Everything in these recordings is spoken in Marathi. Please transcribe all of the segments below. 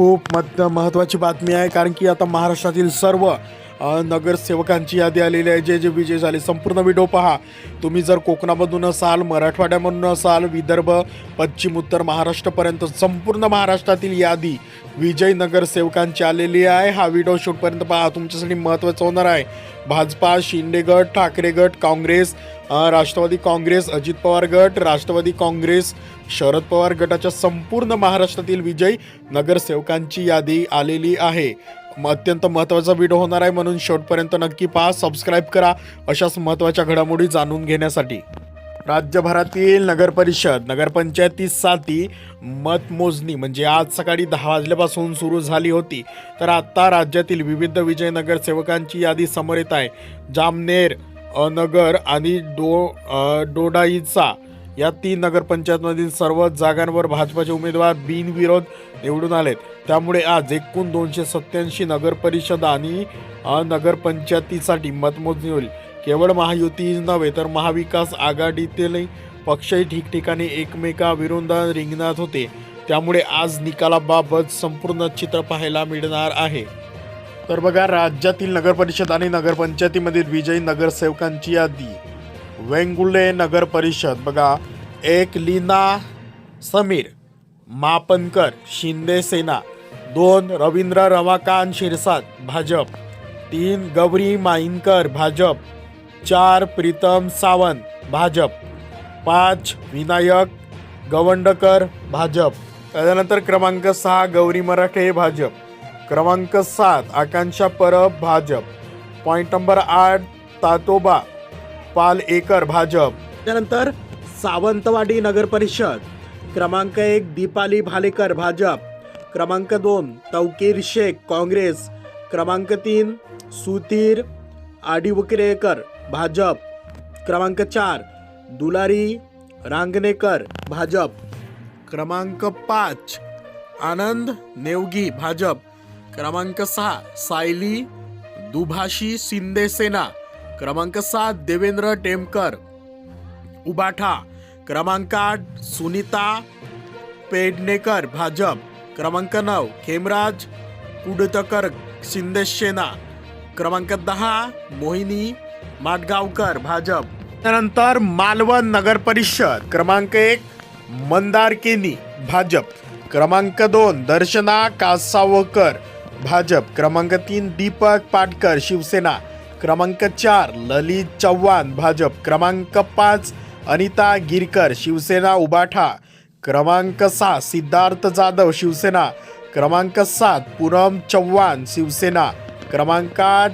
खूप मत महत्त्वाची बातमी आहे कारण की आता महाराष्ट्रातील सर्व नगरसेवकांची यादी आलेली आहे. जे जे विजय झाले. संपूर्ण व्हिडिओ पहा. तुम्ही जर कोकणामधून असाल मराठवाड्यामधून असाल विदर्भ पश्चिम उत्तर महाराष्ट्रापर्यंत संपूर्ण महाराष्ट्रातील यादी विजय नगरसेवकांची आलेली आहे. हा व्हिडिओ शूटपर्यंत पहा. तुमच्यासाठी महत्त्वाचा होणार आहे. भाजपा शिंदे गट ठाकरे गट काँग्रेस राष्ट्रवादी काँग्रेस अजित पवार गट राष्ट्रवादी काँग्रेस शरद पवार गटाच्या संपूर्ण महाराष्ट्रातील विजयी नगरसेवकांची यादी आलेली आहे. अत्यंत महत्त्वाचा व्हिडिओ होणार आहे म्हणून शेवटपर्यंत नक्की पहा सबस्क्राईब करा अशाच महत्त्वाच्या घडामोडी जाणून घेण्यासाठी. राज्यभरातील नगरपरिषद नगरपंचायतीसाठी मतमोजणी म्हणजे आज सकाळी दहा वाजल्यापासून सुरू झाली होती. तर आत्ता राज्यातील विविध विजय नगरसेवकांची यादी समोर येत आहे. जामनेर नगर आणि डो डोडाईचा या तीन नगरपंचायतमधील सर्व जागांवर भाजपाचे उमेदवार बिनविरोध निवडून आलेत. त्यामुळे आज एकूण दोनशे सत्याऐंशी नगरपरिषद आणि नगरपंचायतीसाठी मतमोजणी होईल. केवळ महायुती नव्हे तर महाविकास आघाडीतील पक्षही ठिकठिकाणी एकमेकाविरोधात रिंगणात होते. त्यामुळे आज निकालाबाबत संपूर्ण चित्र पाहायला मिळणार आहे. तर बघा राज्यातील नगरपरिषद आणि नगरपंचायतीमधील विजयी नगरसेवकांची यादी. वेंगुले नगर परिषद बघा एक लीना समीर मापनकर शिंदे सेना दोन रवींद्र रमाकांत शिरसाट भाजप तीन गौरी माईनकर भाजप चार प्रीतम सावंत भाजप पाच विनायक गवंडकर भाजप. त्याच्यानंतर क्रमांक सहा गौरी मराठे भाजप. क्रमांक सात आकांक्षा परब भाजप. पॉईंट नंबर आठ तातोबा. पाल एकर भाजप. त्यानंतर सावंतवाडी नगर परिषद. क्रमांक एक दीपाली भालेकर भाजप. क्रमांक दोन तौकीर शेख काँग्रेस. क्रमांक तीन सुधीर आडिवकरेकर भाजप. क्रमांक चार दुलारी रांगणेकर भाजप. क्रमांक पाच आनंद नेवगी भाजप. क्रमांक सहा सायली दुभाषी शिंदेसेना क्रमांक सात देवेंद्र टेमकर. उबाठा. क्रमांक आठ सुनीता पेडणेकर भाजप. क्रमांक नऊ खेमराज कुडतकर शिंदेसेना क्रमांक दहा मोहिनी माटगावकर भाजप. त्यानंतर मालवण नगर परिषद. क्रमांक एक मंदारकेनी भाजप. क्रमांक दोन दर्शना कासावकर. भाजप क्रमांक तीन दीपक पाटकर शिवसेना क्रमांक चार ललित चव्हाण भाजप क्रमांक पाच अनिता गिरकर शिवसेना उबाठा क्रमांक सहा सिद्धार्थ जाधव शिवसेना क्रमांक सात पूनम चव्हाण शिवसेना क्रमांक आठ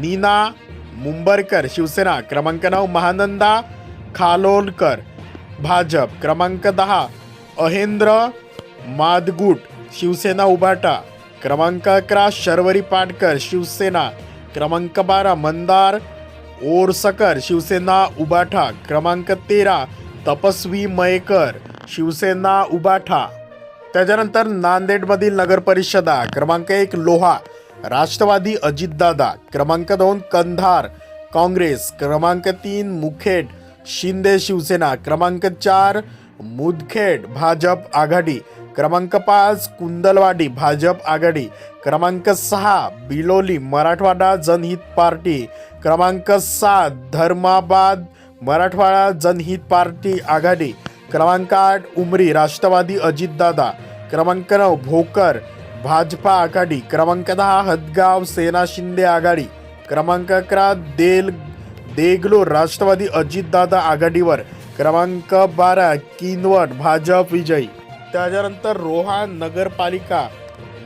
नीना मुंबरकर शिवसेना क्रमांक नऊ महानंदा खालोलकर भाजप क्रमांक दहा अहेंद्र मादगुट शिवसेना उभाटा क्रमांक अकरा, शर्वरी पाटकर, शिवसेना. क्रमांक बारा, मंदार. ओरसकर, शिवसेना, उबाठा. क्रमांक तेरा, तपस्वी मयेकर, शिवसेना, उबाठा. त्याच्यानंतर नांदेडमधील नगरपरिषदा क्रमांक एक, लोहा. राष्ट्रवादी अजितदादा क्रमांक दोन, कंधार. काँग्रेस. क्रमांक तीन, मुखेड. शिंदे शिवसेना. क्रमांक चार, मुदखेड, भाजप आघाडी. क्रमांक पाच कुंदलवाडी भाजप आघाडी. क्रमांक सहा बिलोली मराठवाडा जनहित पार्टी. क्रमांक सात धर्माबाद मराठवाडा जनहित पार्टी आघाडी. क्रमांक आठ उमरी राष्ट्रवादी अजितदादा क्रमांक नऊ भोकर भाजपा आघाडी. क्रमांक दहा हदगाव सेना शिंदे आघाडी. क्रमांक अकरा देल देगलूर राष्ट्रवादी अजितदादा आघाडीवर. क्रमांक बारा किनवट भाजप विजयी. त्याच्यानंतर रोहा नगरपालिका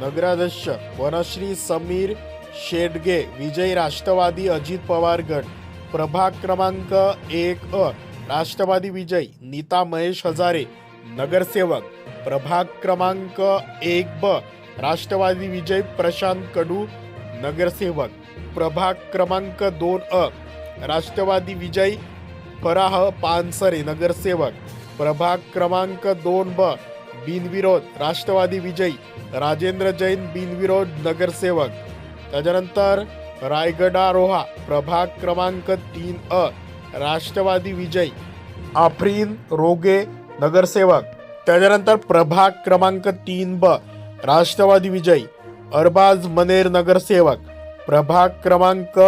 नगराध्यक्ष वनश्री समीर शेडगे विजय राष्ट्रवादी अजित पवार गट प्रभाग क्रमांक एक अ राष्ट्रवादी विजय नीता महेश हजारे नगरसेवक प्रभाग क्रमांक एक ब राष्ट्रवादी विजय प्रशांत कडू नगरसेवक प्रभाग क्रमांक दोन अ राष्ट्रवादी विजय फराह पानसरे नगरसेवक प्रभाग क्रमांक दोन ब बिनविरोध राष्ट्रवादी विजयी राजेंद्र जैन बिनविरोध नगरसेवक. त्याच्यानंतर रायगडारोहा प्रभाग क्रमांक तीन अ राष्ट्रवादी विजयी. आफ्रिन रोगे नगरसेवक. त्याच्यानंतर प्रभाग क्रमांक तीन ब राष्ट्रवादी विजयी. अरबाज मनेर नगरसेवक. प्रभाग क्रमांक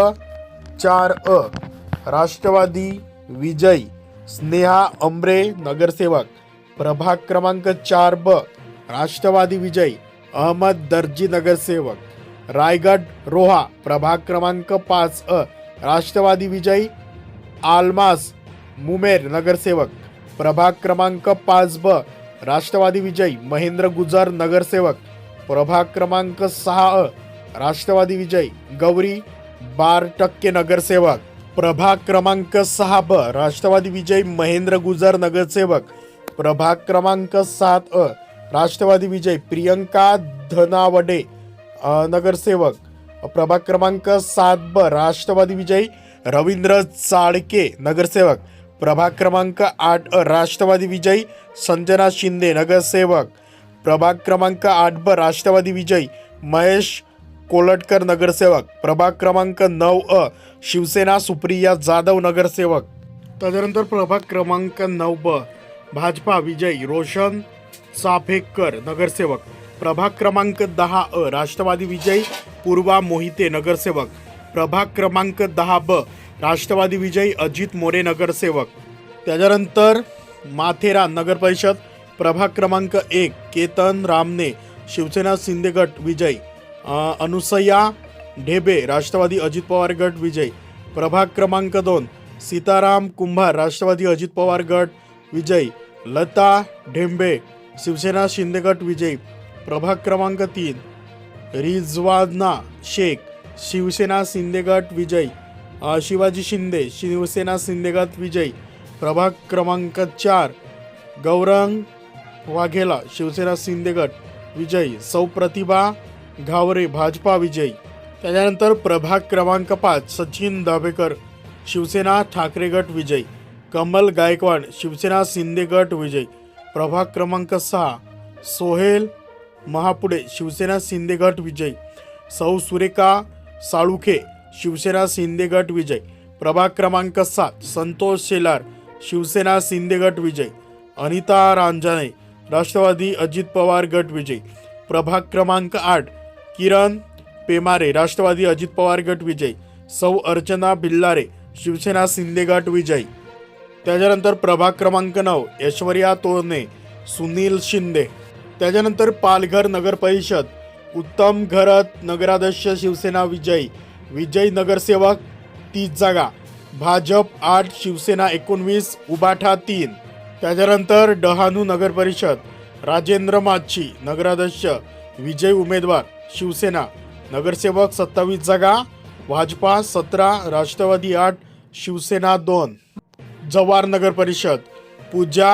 चार अ राष्ट्रवादी विजयी. स्नेहा अमरे नगरसेवक. प्रभाग क्रमांक चार ब राष्ट्रवादी विजयी अहमद दर्जी नगरसेवक. रायगड रोहा प्रभाग क्रमांक पाच अ राष्ट्रवादी विजयी आलमास मुमेर नगरसेवक. प्रभाग क्रमांक पाच ब राष्ट्रवादी विजयी महेंद्र गुजर नगरसेवक. प्रभाग क्रमांक सहा अ राष्ट्रवादी विजयी गौरी बार टक्के नगरसेवक. प्रभाग क्रमांक सहा ब राष्ट्रवादी विजयी महेंद्र गुजर नगरसेवक. प्रभाग क्रमांक सात अ राष्ट्रवादी विजय प्रियंका धनावडे नगरसेवक. प्रभाग क्रमांक सात ब राष्ट्रवादी विजयी रवींद्र चाळके नगरसेवक. प्रभाग क्रमांक आठ अ राष्ट्रवादी विजयी संजना शिंदे नगरसेवक. प्रभाग क्रमांक आठ ब राष्ट्रवादी विजयी महेश कोलटकर नगरसेवक. प्रभाग क्रमांक नऊ अ शिवसेना सुप्रिया जाधव नगरसेवक. त्याच्यानंतर प्रभाग क्रमांक नऊ ब भाजपा विजयी रोशन चाफेकर नगरसेवक प्रभाग क्रमांक दहा अ राष्ट्रवादी विजयी पूर्वा मोहिते नगरसेवक प्रभाग क्रमांक दहा ब राष्ट्रवादी विजयी अजित मोरे नगरसेवक. त्याच्यानंतर माथेरान नगरपरिषद प्रभाग क्रमांक एक केतन रामने शिवसेना शिंदे गट विजय अनुसया ढेबे राष्ट्रवादी अजित पवार गट विजय प्रभाग क्रमांक दोन सीताराम कुंभार राष्ट्रवादी अजित पवार गट विजय लता ढेंबे शिवसेना शिंदे गट विजय प्रभाग क्रमांक तीन. रिजवाना शेख शिवसेना शिंदे गट विजय शिवाजी शिंदे शिवसेना शिंदे गट विजय. प्रभाग क्रमांक चार. गौरंग वाघेला शिवसेना शिंदे गट विजयी. सौ प्रतिभा घावरे भाजपा विजय. त्याच्यानंतर प्रभाग क्रमांक पाच सचिन दाभेकर शिवसेना ठाकरे गट विजय. कमल गायकवाड शिवसेना शिंदे गट विजय. प्रभाग क्रमांक सहा सोहेल महापुडे शिवसेना शिंदे गट विजय. सौ सुरेखा साळुखे शिवसेना शिंदे गट विजय. प्रभाग क्रमांक सात संतोष शेलार शिवसेना शिंदे गट विजय. अनिता रांजाने राष्ट्रवादी अजित पवार गट विजय. प्रभाग क्रमांक आठ किरण पेमारे राष्ट्रवादी अजित पवार गट विजय. सौ अर्चना भिल्लारे शिवसेना शिंदे गट विजय. त्याच्यानंतर प्रभाग क्रमांक नऊ ऐश्वर्या तोरणे सुनील शिंदे. त्याच्यानंतर पालघर नगर परिषद उत्तम घरत नगराध्यक्ष शिवसेना विजय विजय नगरसेवक तीस जागा भाजप आठ शिवसेना एकोणवीस उबाठा तीन. त्याच्यानंतर डहाणू नगर परिषद राजेंद्र माच्छी नगराध्यक्ष विजय उमेदवार शिवसेना. नगरसेवक सत्तावीस जागा भाजपा सतरा राष्ट्रवादी आठ शिवसेना दोन. जवार नगर परिषद पूजा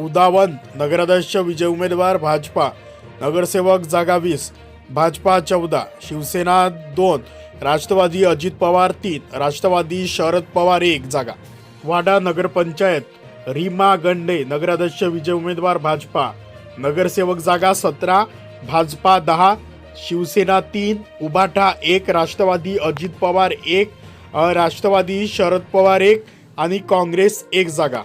उदावंत नगराध्यक्ष विजय उमेदवार भाजपा नगरसेवक जागा वीस भाजपा चौदा शिवसेना दोन राष्ट्रवादी अजित पवार तीन राष्ट्रवादी शरद पवार एक जागा. वाडा नगरपंचायत रीमा गंडे नगराध्यक्ष विजय उमेदवार भाजपा नगरसेवक जागा सतरा भाजपा दहा शिवसेना तीन उबाठा एक राष्ट्रवादी अजित पवार एक राष्ट्रवादी शरद पवार एक आणि काँग्रेस एक जागा.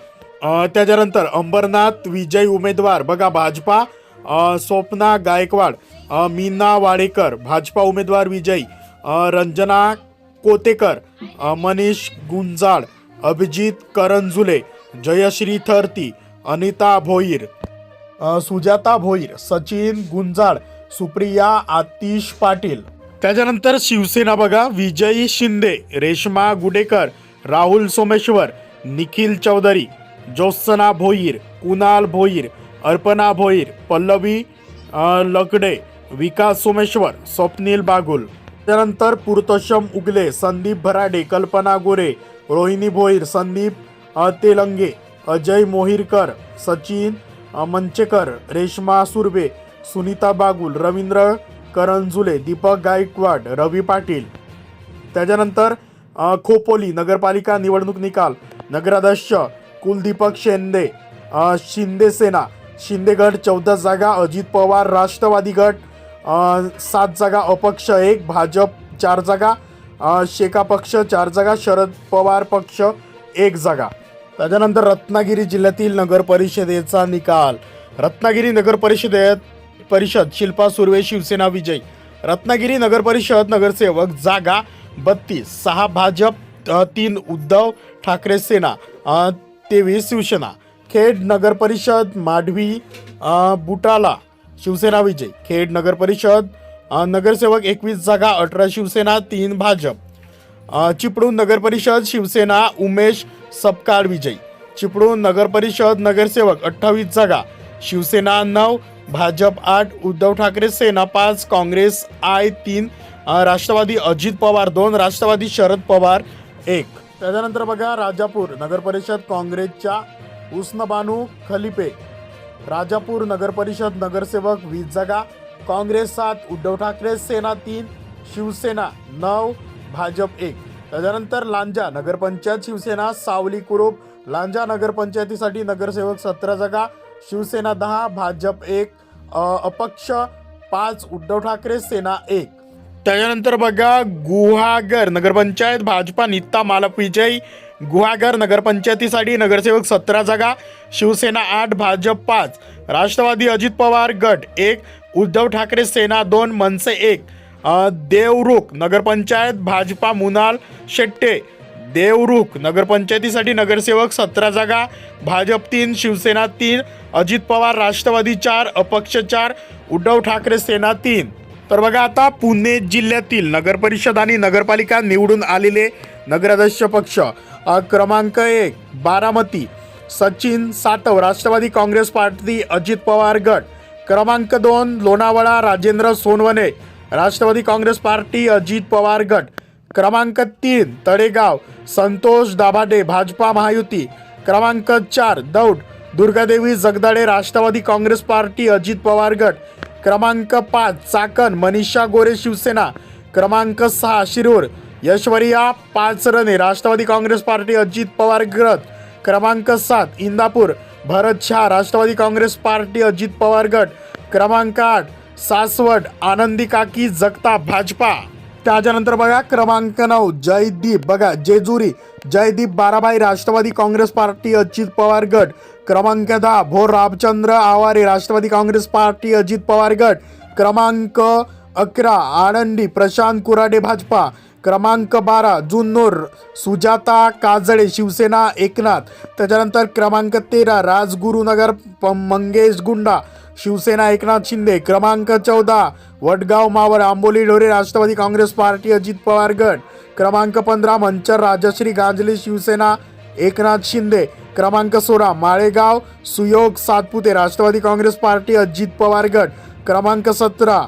त्याच्यानंतर अंबरनाथ विजय उमेदवार बघा भाजपा स्वप्ना गायकवाड मीना वाडेकर भाजपा उमेदवार विजयी रंजना कोतेकर मनीष गुंजाळ अभिजित करंजुले जयश्री थर्ती अनिता भोईर. सुजाता भोईर सचिन गुंजाळ सुप्रिया आतिश पाटील. त्याच्यानंतर शिवसेना बघा विजयी शिंदे रेश्मा गुडेकर राहुल सोमेश्वर निखिल चौधरी ज्योत्सना भोईर कुणाल भोईर अर्पणा भोईर पल्लवी लकडे विकास सोमेश्वर स्वप्नील बागुल. त्यानंतर पुरुतोषम उगले संदीप भराडे कल्पना गोरे रोहिणी भोईर संदीप तेलंगे अजय मोहिरकर सचिन मंचेकर रेश्मा सुर्वे सुनीता बागुल रवींद्र करंजुले दीपक गायकवाड रवी पाटील. त्याच्यानंतर खोपोली नगरपालिका निवडणूक निकाल नगराध्यक्ष कुलदीपक शेंदे शिंदे सेना शिंदे गट चौदा जागा अजित पवार राष्ट्रवादी गट सात जागा अपक्ष एक भाजप चार जागा शेका पक्ष चार जागा शरद पवार पक्ष एक जागा. त्याच्यानंतर रत्नागिरी जिल्ह्यातील नगर परिषदेचा निकाल. रत्नागिरी नगर परिषदेत परिषद शिल्पा सुर्वे शिवसेना विजय. रत्नागिरी नगर परिषद नगरसेवक जागा बत्तीस सहा भाजप तीन उद्धव ठाकरे सेना तेवीस शिवसेना. खेड नगर परिषद माढवी बुटाला शिवसेना विजय. खेड नगर परिषद नगरसेवक एकवीस जागा अठरा शिवसेना तीन भाजप. चिपळूण नगर परिषद शिवसेना उमेश सपकाळ विजय. चिपळूण नगर परिषद नगरसेवक अठ्ठावीस जागा शिवसेना नऊ भाजप आठ उद्धव ठाकरे सेना पाच काँग्रेस आय तीन राष्ट्रवादी अजित पवार दोन राष्ट्रवादी शरद पवार एक. त्याच्यानंतर बघा राजापूर नगरपरिषद काँग्रेसच्या उस्नबानू खलिपे. राजापूर नगरपरिषद नगरसेवक वीस जागा. काँग्रेस सात उद्धव ठाकरे सेना तीन शिवसेना नऊ भाजप एक. त्याच्यानंतर लांजा नगरपंचायत शिवसेना सावली कुरूप. लांजा नगरपंचायतीसाठी नगरसेवक सतरा जागा. शिवसेना दहा भाजप एक. अपक्ष पाच उद्धव ठाकरे सेना एक. त्याच्यानंतर बघा गुहागर नगरपंचायत भाजपा नित्ता मालप विजय गुहागर नगरपंचायतीसाठी नगरसेवक सतरा जागा शिवसेना आठ भाजप पाच. राष्ट्रवादी अजित पवार गट एक उद्धव ठाकरे सेना दोन मनसे एक. देवरुख नगरपंचायत भाजपा मुनाल शेट्टे. देवरुख नगरपंचायतीसाठी नगरसेवक सतरा जागा भाजप तीन शिवसेना तीन अजित पवार राष्ट्रवादी चार अपक्ष चार उद्धव ठाकरे सेना तीन. तर बघा आता पुणे जिल्ह्यातील नगरपरिषद आणि नगरपालिका निवडून आलेले नगराध्यक्ष पक्ष क्रमांक एक बारामती सचिन सातव राष्ट्रवादी काँग्रेस पार्टी अजित पवार गट क्रमांक दोन लोणावळा राजेंद्र सोनवणे राष्ट्रवादी काँग्रेस पार्टी अजित पवार गट क्रमांक तीन तळेगाव संतोष दाभाडे भाजपा महायुती क्रमांक चार दौड दुर्गादेवी जगदाडे राष्ट्रवादी काँग्रेस पार्टी अजित पवार गट क्रमांक पाच चाकण मनीषा गोरे शिवसेना. क्रमांक सहा शिरूर. यशवरिया पाचरणे राष्ट्रवादी काँग्रेस पार्टी अजित पवार गट क्रमांक सात इंदापूर. भरत शहा राष्ट्रवादी काँग्रेस पार्टी अजित पवार गट. क्रमांक आठ सासवड आनंदी काकी जगताप भाजपा. त्याच्यानंतर बघा क्रमांक नऊ जयदीप. बघा जेजुरी जयदीप बाराभाई राष्ट्रवादी काँग्रेस पार्टी अजित पवार गट. क्रमांक दहा भोर रामचंद्र आवारे राष्ट्रवादी काँग्रेस पार्टी अजित पवार गट. क्रमांक अकरा आळंदी प्रशांत कुराडे भाजपा. क्रमांक बारा जुन्नूर सुजाता काजळे शिवसेना एकनाथ. त्याच्यानंतर क्रमांक तेरा राजगुरुनगर प- मंगेश गुंडा शिवसेना एकनाथ शिंदे. क्रमांक चौदा वडगाव मावळ आंबोली ढोरे राष्ट्रवादी काँग्रेस पार्टी अजित पवार गट. क्रमांक पंधरा मंचर राजश्री गांजले शिवसेना एकनाथ शिंदे. क्रमांक सोळा माळेगाव सुयोग सातपुते राष्ट्रवादी काँग्रेस पार्टी अजित पवार गट. क्रमांक सतरा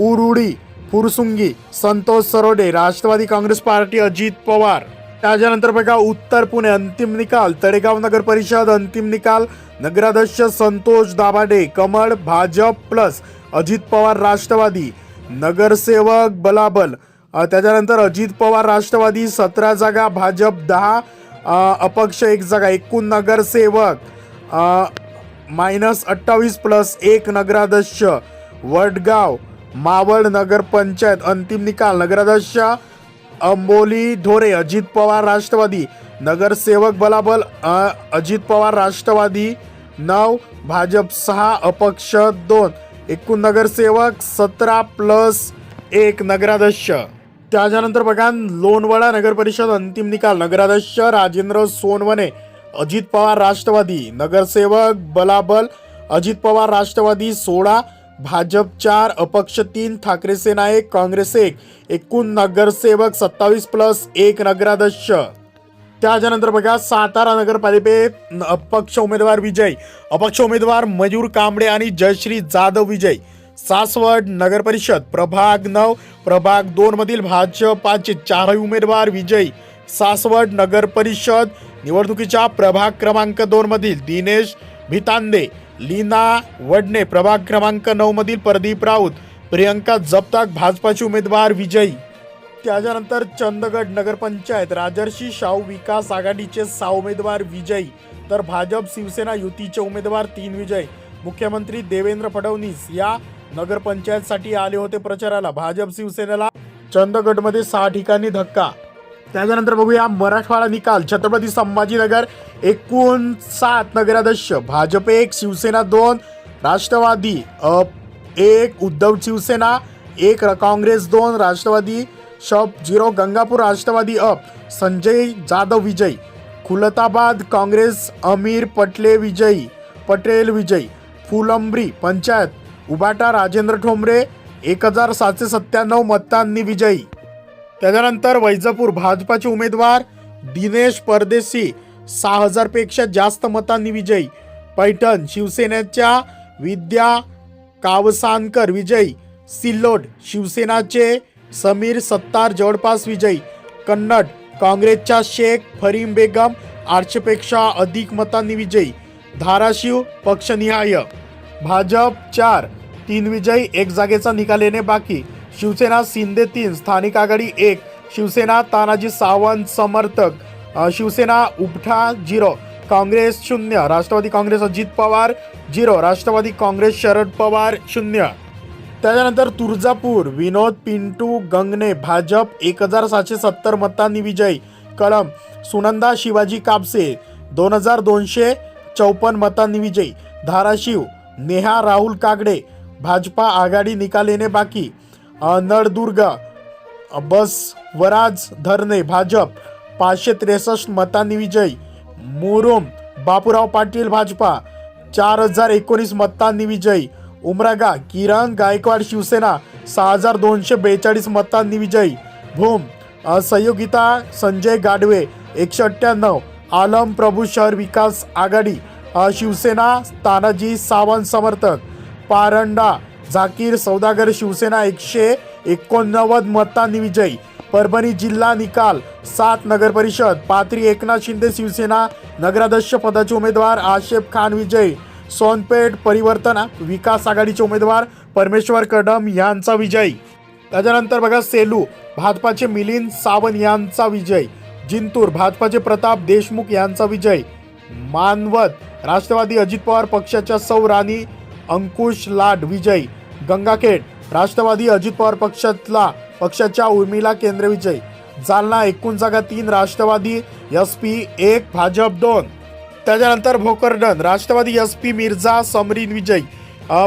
उरुडी फुरसुंगी संतोष सरोडे राष्ट्रवादी काँग्रेस पार्टी अजित पवार. त्याच्यानंतर बघा उत्तर पुणे अंतिम निकाल तळेगाव नगर परिषद अंतिम निकाल. नगराध्यक्ष संतोष दाभाडे कमळ भाजप प्लस अजित पवार राष्ट्रवादी. नगरसेवक बलाबल. त्याच्यानंतर अजित पवार राष्ट्रवादी सतरा जागा भाजप दहा अपक्ष एक जागा एकूण नगरसेवक. मायनस अठ्ठावीस प्लस एक नगराध्यक्ष. वडगाव मावळ नगरपंचायत अंतिम निकाल. नगराध्यक्ष अंबोली ढोरे अजित पवार राष्ट्रवादी. नगरसेवक बलाबल अजित पवार राष्ट्रवादी. नऊ भाजप सहा अपक्ष दोन. एकूण नगरसेवक सतरा प्लस एक नगराध्यक्ष. त्याच्यानंतर बघा लोणवळा नगरपरिषद अंतिम निकाल. नगराध्यक्ष राजेंद्र सोनवणे अजित पवार राष्ट्रवादी. नगरसेवक बलाबल अजित पवार राष्ट्रवादी सोळा भाजप चार अपक्ष तीन ठाकरे सेना एक काँग्रेस एक एकूण नगरसेवक सत्तावीस प्लस एक नगराध्यक्ष. त्याच्यानंतर बघा सातारा नगरपालिकेत अपक्ष उमेदवार विजय अपक्ष उमेदवार मयूर कांबळे आणि जयश्री जाधव विजय. सासवड नगर परिषद प्रभाग नऊ प्रभाग दोन मधील भाजपाचे चारही उमेदवार विजयी. सासवड नगर परिषद निवडणुकीच्या प्रभाग क्रमांक दोन मधील दिनेश भितांदे लीना वडणे प्रभाग क्रमांक नऊ मधील प्रदीप राऊत प्रियंका जपताक भाजपाचे उमेदवार विजयी. त्याच्यानंतर चंदगड नगरपंचायत राजर्षी शाहू विकास आघाडीचे सहा उमेदवार विजयी तर भाजप शिवसेना युतीचे उमेदवार तीन विजय. मुख्यमंत्री देवेंद्र फडणवीस या नगरपंचायतसाठी आले होते प्रचाराला. भाजप शिवसेनेला चंदगडमध्ये सहा ठिकाणी धक्का त्याच्यानंतर बघूया मराठवाडा निकाल. छत्रपती संभाजीनगर एकूण सात नगराध्यक्ष भाजप एक शिवसेना दोन राष्ट्रवादी एक उद्धव शिवसेना एक र- काँग्रेस दोन राष्ट्रवादी शप झिरो गंगापूर राष्ट्रवादी अप संजय जाधव विजय खुलताबाद काँग्रेस अमीर पटले विजयी पटेल विजयी फुलंब्री पंचायत उबाटा राजेंद्र ठोंबरे एक हजार सातशे सत्त्याण्णव मतांनी विजयी. त्याच्यानंतर वैजापूर भाजपाचे उमेदवार दिनेश परदेशी सहा हजारपेक्षा जास्त मतांनी विजयी. पैठण शिवसेनेच्या विद्या कावसानकर विजयी. सिल्लोड शिवसेनाचे समीर सत्तार जवळपास विजयी. कन्नड काँग्रेसच्या शेख फरीम बेगम आठशेपेक्षा अधिक मतांनी विजयी. धाराशिव पक्षनिहाय. भाजप चार तीन विजयी एक जागेचा निकाल येणे बाकी. शिवसेना शिंदे तीन स्थानिक आघाडी एक शिवसेना तानाजी सावंत समर्थक शिवसेना उपठा झिरो काँग्रेस शून्य Rashtrawadi Congress Ajit Pawar zero Rashtrawadi Congress Sharad Pawar शून्य. त्याच्यानंतर तुळजापूर विनोद पिंटू गंगणे भाजप एक हजार सातशे सत्तर मतांनी विजयी. कळम सुनंदा शिवाजी कापसे दोन हजार दोनशे चौपन्न मतांनी विजयी. धाराशिव नेहा राहुल कागडे भाजपा आघाडी निकालेने बाकी. नळदुर्ग बस वराज धरणे भाजप पाचशे त्रेसष्ट मतांनी विजय. मुरुम बापूराव पाटील भाजपा चार हजार एकोणीस मतांनी विजयी. उमरागा किरण गायकवाड शिवसेना सहा हजार दोनशे बेचाळीस मतांनी विजयी. भूम संयोगिता संजय गाडवे एकशे अठ्ठ्याण्णव. आलम प्रभू शहर विकास आघाडी शिवसेना तानाजी सावंत समर्थक. पारंडा झाकीर सौदागर शिवसेना एकशे एकोणनव्वद मतांनी विजयी. परभणी जिल्हा निकाल सात नगर परिषद. पाथरी एकनाथ शिंदे शिवसेना नगराध्यक्ष पदाचे उमेदवार आशेफ खान विजयी. सोनपेठ परिवर्तन विकास आघाडीचे उमेदवार परमेश्वर कदम यांचा विजय. त्याच्यानंतर बघा सेलू भाजपाचे मिलिंद सावंत यांचा विजय. जिंतूर भाजपाचे प्रताप देशमुख यांचा विजय. मानवत राष्ट्रवादी अजित पवार पक्षाच्या सौ राणी अंकुश लाड विजय. गंगाखेड राष्ट्रवादी अजित पवार पक्षातला पक्षाच्या उर्मिला केंद्र विजय. जालना एकूण जागा तीन राष्ट्रवादी एस पी एक भाजप दोन. त्याच्यानंतर भोकरडन राष्ट्रवादी एस पी मिर्झा समरीन विजय.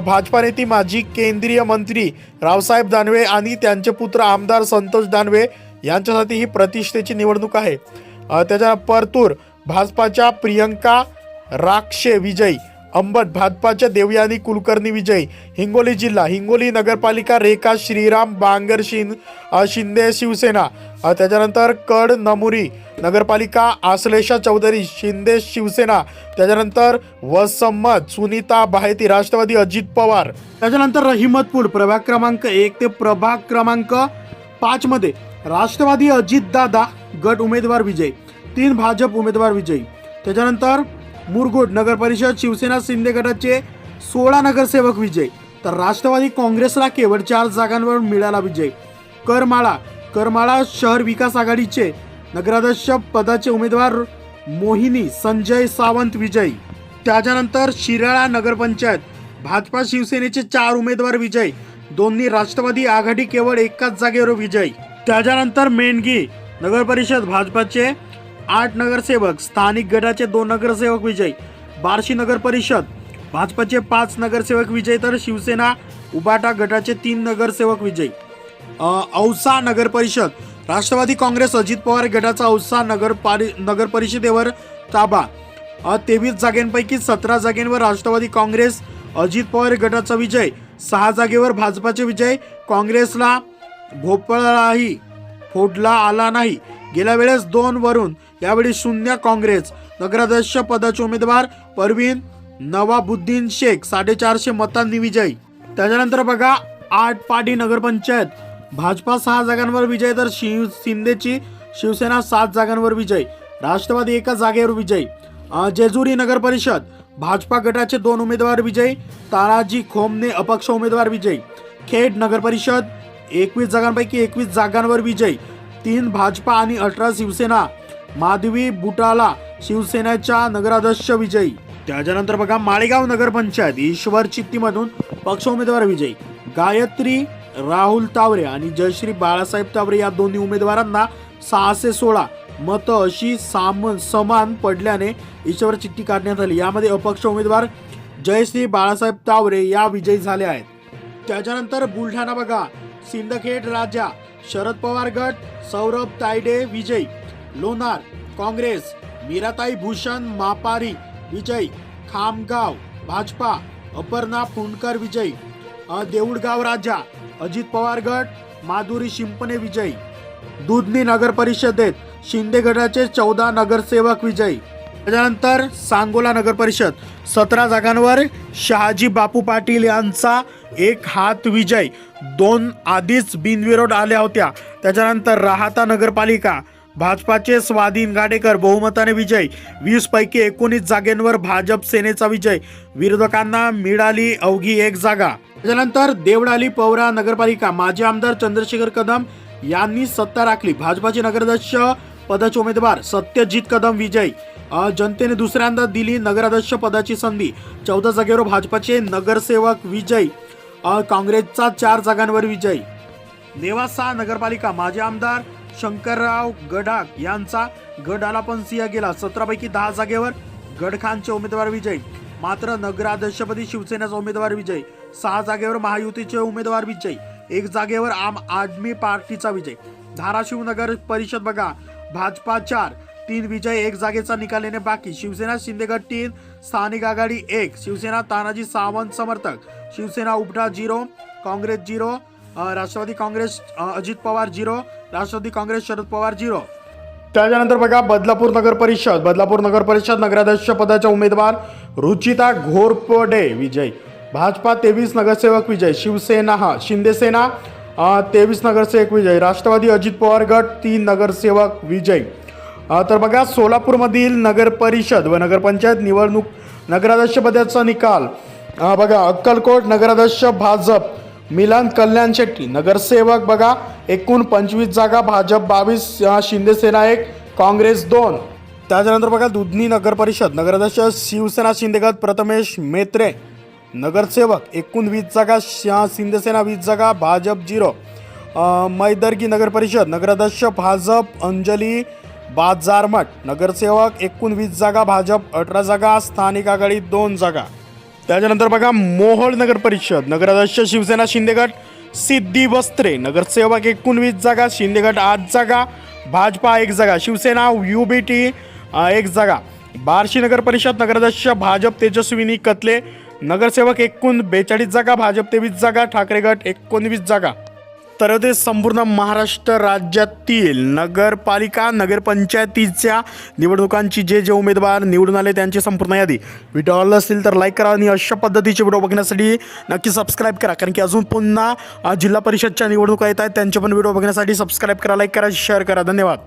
भाजपा नेते माजी केंद्रीय मंत्री रावसाहेब दानवे आणि त्यांचे पुत्र आमदार संतोष दानवे यांच्यासाठी ही प्रतिष्ठेची निवडणूक आहे. त्याच्या परतूर भाजपाच्या प्रियंका राक्षे विजयी. अंबट भाजपाच्या देवयानी कुलकर्णी विजय हिंगोली जिल्हा हिंगोली नगरपालिका रेखा श्रीराम बांगर शिन शिंदे शिवसेना. त्याच्यानंतर कड नमुरी नगरपालिका आश्लेषा चौधरी शिंदे शिवसेना. त्याच्यानंतर वसंमत सुनीता बाहेती राष्ट्रवादी अजित पवार. त्याच्यानंतर रहिमतपूर प्रभाग क्रमांक एक ते प्रभाग क्रमांक पाच मध्ये राष्ट्रवादी अजितदादा गट उमेदवार विजय तीन भाजप उमेदवार विजयी. त्याच्यानंतर मुरगुड नगर परिषद शिवसेना शिंदे गटाचे सोळा नगरसेवक विजय तर राष्ट्रवादी काँग्रेसला केवळ चार जागांवर मिळाला विजय. करमाळा करमाळा शहर विकास आघाडीचे नगराध्यक्ष पदाचे उमेदवार मोहिनी संजय सावंत विजयी. त्याच्यानंतर शिराळा नगरपंचायत भाजपा शिवसेनेचे चार उमेदवार विजय दोन्ही राष्ट्रवादी आघाडी केवळ एकाच जागेवर विजय. त्याच्यानंतर मेंढगी नगर परिषद भाजपाचे आठ नगरसेवक स्थानिक गटाचे दोन नगरसेवक विजय. बार्शी नगर परिषद भाजपचे पाच नगरसेवक विजय तर शिवसेना उबाटा गटाचे तीन नगरसेवक विजय. औसा नगर परिषद राष्ट्रवादी काँग्रेस अजित पवार गटाचा औसा नगर पारि नगर परिषदेवर ताबा. तेवीस जागेंपैकी सतरा जागेंवर राष्ट्रवादी काँग्रेस अजित पवार गटाचा विजय. सहा जागेवर भाजपाचे विजय. काँग्रेसला भोपळाही फोडला आला नाही. गेल्या वेळेस दोन वरून यावेळी शून्य काँग्रेस. नगराध्यक्ष पदाचे उमेदवार परवीन नवाबुद्दीन शेख साडेचारशे मतांनी विजयी. त्याच्यानंतर बघा आठ पाडी नगरपंचायत. भाजपा सहा जागांवर विजय तर शिव शिंदेची शिवसेना सात जागांवर विजय. राष्ट्रवादी एका जागेवर विजय. जेजुरी नगर परिषद. भाजपा गटाचे दोन उमेदवार विजय. ताराजी खोमने अपक्ष उमेदवार विजय. खेड नगर परिषद. एकवीस जागांपैकी एकवीस जागांवर विजय. तीन भाजपा आणि अठरा शिवसेना. माधवी बुटाला शिवसेनेच्या नगराध्यक्ष विजयी. त्याच्यानंतर बघा माळेगाव नगरपंचायत ईश्वर चित्तीमधून पक्ष उमेदवार विजयी. गायत्री राहुल तावरे आणि जयश्री बाळासाहेब तावरे या दोन्ही उमेदवारांना सहाशे सोळा. मतं अशी साम समान पडल्याने ईश्वर चिठ्ठी काढण्यात आली. यामध्ये अपक्ष उमेदवार जयश्री बाळासाहेब तावरे या विजयी झाले आहेत. त्याच्यानंतर बुलढाणा बघा. सिंदखेड राजा शरद पवार गट सौरभ तायडे विजय. लोणार काँग्रेस मीराताई भूषण मापारी विजय. खामगाव भाजपा अपर्णा फुंडकर विजय. देऊळगाव राजा अजित पवार गट माधुरी शिंपणे विजय. दुधनी नगर परिषदेत शिंदे गटाचे चौदा नगरसेवक विजयी. त्याच्यानंतर सांगोला नगर परिषद. सतरा जागांवर शहाजी बापू पाटील यांचा एक हात विजय. दोन आधीच बिनविरोध आल्या होत्या. त्याच्यानंतर राहता नगरपालिका. भाजपाचे स्वाधीन गाडेकर बहुमताने विजय. वीस पैकी एकोणीस जागेंवर भाजप सेनेचा विजय. विरोधकांना मिळाली अवघी एक जागा. त्याच्यानंतर देवडाली पवरा नगरपालिका. माजी आमदार चंद्रशेखर कदम यांनी सत्ता राखली. भाजपाचे नगराध्यक्ष पदाचे उमेदवार सत्यजित कदम विजय. जनतेने दुसऱ्यांदा दिली नगराध्यक्ष पदाची संधी. चौदा जागेवर भाजपाचे नगरसेवक विजय. काँग्रेसचा चार जागांवर विजय. नेवासा नगरपालिका माजी आमदार शंकरराव गडाख यांचा गडाला पण सिंह गेला. सतरापैकी दहा जागेवर गडखानचे उमेदवार विजय. मात्र नगराध्यक्षपदी शिवसेनेचा उमेदवार विजय. सहा जागेवर महायुतीचे उमेदवार विजय. एक जागेवर आम आदमी पार्टीचा विजय. धाराशिव नगर परिषद बघा. भाजपा चार तीन विजय एक जागेचा निकाल येणे बाकी. शिवसेना शिंदेगड तीन स्थानिक आघाडी एक. शिवसेना तानाजी सावंत समर्थक. Shivsena उपटा zero Congress zero Rashtrawadi Congress Ajit Pawar zero Rashtrawadi Congress Sharad Pawar zero. त्याच्यानंतर बघा बदलापूर नगर परिषद. बदलापूर नगर परिषद नगराध्यक्ष पदाच्या उमेदवार रुचिता घोरपडे विजय. भाजपा तेवीस नगरसेवक विजय. शिवसेना हा शिंदेसेना तेवीस नगरसेवक विजय. राष्ट्रवादी अजित पवार गट तीन नगरसेवक विजय. तर बघा सोलापूरमधील नगर परिषद व नगरपंचायत निवडणूक नगराध्यक्षपदाचा निकाल. बघा अक्कलकोट नगराध्यक्ष भाजप मिलन कल्याण शेट्टी. नगरसेवक बघा एकूण पंचवीस जागा भाजप बावीस शिंदेसेना एक काँग्रेस दोन. त्याच्यानंतर बघा दुधनी नगर परिषद. नगराध्यक्ष शिवसेना शिंदेगत प्रथमेश मेत्रे. नगरसेवक एकूण वीस जागा शिंदेसेना वीस जागा भाजप झिरो. मैदर्गी नगर परिषद. नगराध्यक्ष भाजप अंजली बाजारमठ नगरसेवक एकूण वीस जागा भाजप अठरा जागा स्थानिक आघाडी दोन जागा. त्याच्यानंतर बघा मोहोळ नगर परिषद नगराध्यक्ष शिवसेना शिंदेगट सिद्धी वस्त्रे नगरसेवक एकोणवीस जागा शिंदेगट आठ जागा भाजपा एक जागा शिवसेना यू बी टी एक जागा. बार्शी नगर परिषद नगराध्यक्ष भाजप तेजस्विनी कतले नगरसेवक एकूण बेचाळीस जागा भाजप तेवीस जागा ठाकरे गट एकोणवीस जागा. तर ते संपूर्ण महाराष्ट्र राज्यातील नगरपालिका नगरपंचायतीच्या निवडणुकांची जे जे उमेदवार निवडून आले त्यांची संपूर्ण यादी. व्हिडिओ आवडला असतील तर लाईक करा आणि अशा पद्धतीचे व्हिडिओ बघण्यासाठी नक्की सबस्क्राईब करा. कारण की अजून पुन्हा जिल्हा परिषदच्या निवडणुका येत आहेत त्यांचे पण व्हिडिओ बघण्यासाठी सबस्क्राईब करा लाईक करा शेअर करा. धन्यवाद.